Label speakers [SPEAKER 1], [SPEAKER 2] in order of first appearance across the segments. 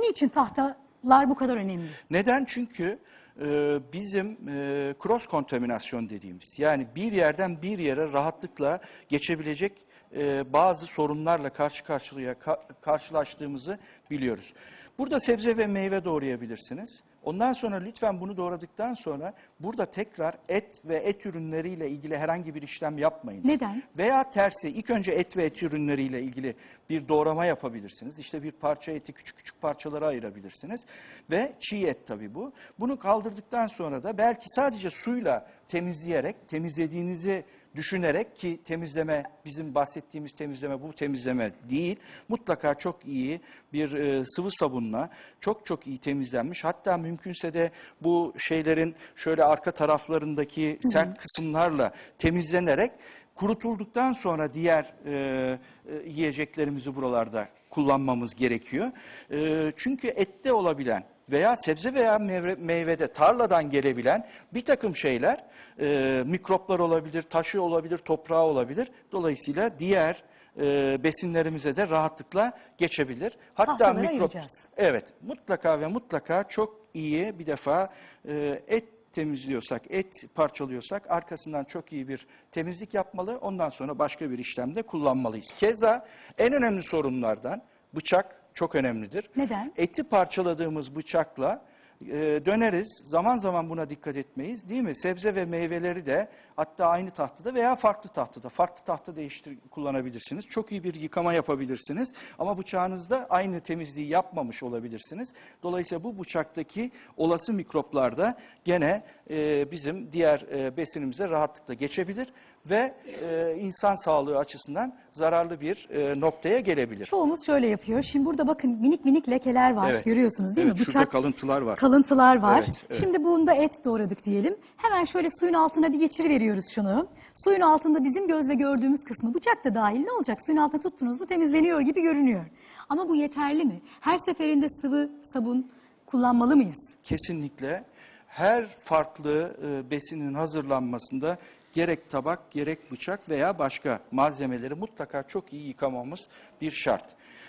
[SPEAKER 1] Niçin tahtalar bu kadar önemli?
[SPEAKER 2] Neden? Çünkü e, bizim e, cross kontaminasyon dediğimiz yani bir yerden bir yere rahatlıkla geçebilecek e, bazı sorunlarla karşı karşıya ka- karşılaştığımızı biliyoruz. Burada sebze ve meyve doğrayabilirsiniz. Ondan sonra lütfen bunu doğradıktan sonra burada tekrar et ve et ürünleriyle ilgili herhangi bir işlem yapmayın.
[SPEAKER 1] Neden?
[SPEAKER 2] Veya tersi ilk önce et ve et ürünleriyle ilgili bir doğrama yapabilirsiniz. İşte bir parça eti küçük küçük parçalara ayırabilirsiniz. Ve çiğ et tabii bu. Bunu kaldırdıktan sonra da belki sadece suyla temizleyerek, temizlediğinizi düşünerek ki temizleme bizim bahsettiğimiz temizleme bu temizleme değil. Mutlaka çok iyi bir e, sıvı sabunla çok çok iyi temizlenmiş. Hatta mümkünse de bu şeylerin şöyle arka taraflarındaki sert kısımlarla temizlenerek kurutulduktan sonra diğer e, e, yiyeceklerimizi buralarda kullanmamız gerekiyor. E, çünkü ette olabilen veya sebze veya meyve, meyvede tarladan gelebilen bir takım şeyler e, mikroplar olabilir, taşı olabilir, toprağı olabilir. Dolayısıyla diğer e, besinlerimize de rahatlıkla geçebilir. Hatta
[SPEAKER 1] Tahtaları
[SPEAKER 2] mikrop
[SPEAKER 1] ayıracağız.
[SPEAKER 2] Evet, mutlaka ve mutlaka çok iyi bir defa e, et temizliyorsak, et parçalıyorsak arkasından çok iyi bir temizlik yapmalı. Ondan sonra başka bir işlemde kullanmalıyız. Keza en önemli sorunlardan bıçak çok önemlidir.
[SPEAKER 1] Neden?
[SPEAKER 2] Eti parçaladığımız bıçakla e, döneriz. Zaman zaman buna dikkat etmeyiz değil mi? Sebze ve meyveleri de hatta aynı tahtada veya farklı tahtada. Farklı tahta değiştir kullanabilirsiniz. Çok iyi bir yıkama yapabilirsiniz. Ama bıçağınızda aynı temizliği yapmamış olabilirsiniz. Dolayısıyla bu bıçaktaki olası mikroplar da gene e, bizim diğer e, besinimize rahatlıkla geçebilir ve e, insan sağlığı açısından zararlı bir e, noktaya gelebilir.
[SPEAKER 1] Çoğumuz şöyle yapıyor. Şimdi burada bakın minik minik lekeler var.
[SPEAKER 2] Evet.
[SPEAKER 1] Görüyorsunuz değil
[SPEAKER 2] evet,
[SPEAKER 1] mi?
[SPEAKER 2] şurada kalıntılar var.
[SPEAKER 1] kalıntılar var.
[SPEAKER 2] Evet, evet.
[SPEAKER 1] Şimdi bunda et doğradık diyelim. Hemen şöyle suyun altına bir geçiriveriyoruz şunu. Suyun altında bizim gözle gördüğümüz kısmı bıçak da dahil ne olacak? Suyun altına tuttunuz mu temizleniyor gibi görünüyor. Ama bu yeterli mi? Her seferinde sıvı sabun kullanmalı mıyız?
[SPEAKER 2] kesinlikle her farklı e, besinin hazırlanmasında gerek tabak, gerek bıçak veya başka malzemeleri mutlaka çok iyi yıkamamız bir şart.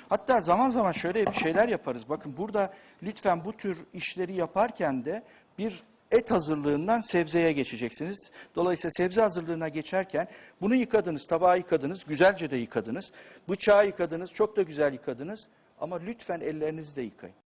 [SPEAKER 2] Hatta zaman zaman şöyle bir şeyler yaparız. Bakın burada lütfen bu tür işleri yaparken de bir et hazırlığından sebzeye geçeceksiniz. Dolayısıyla sebze hazırlığına geçerken bunu yıkadınız, tabağı yıkadınız, güzelce de yıkadınız. Bıçağı yıkadınız, çok da güzel yıkadınız. Ama lütfen ellerinizi de yıkayın.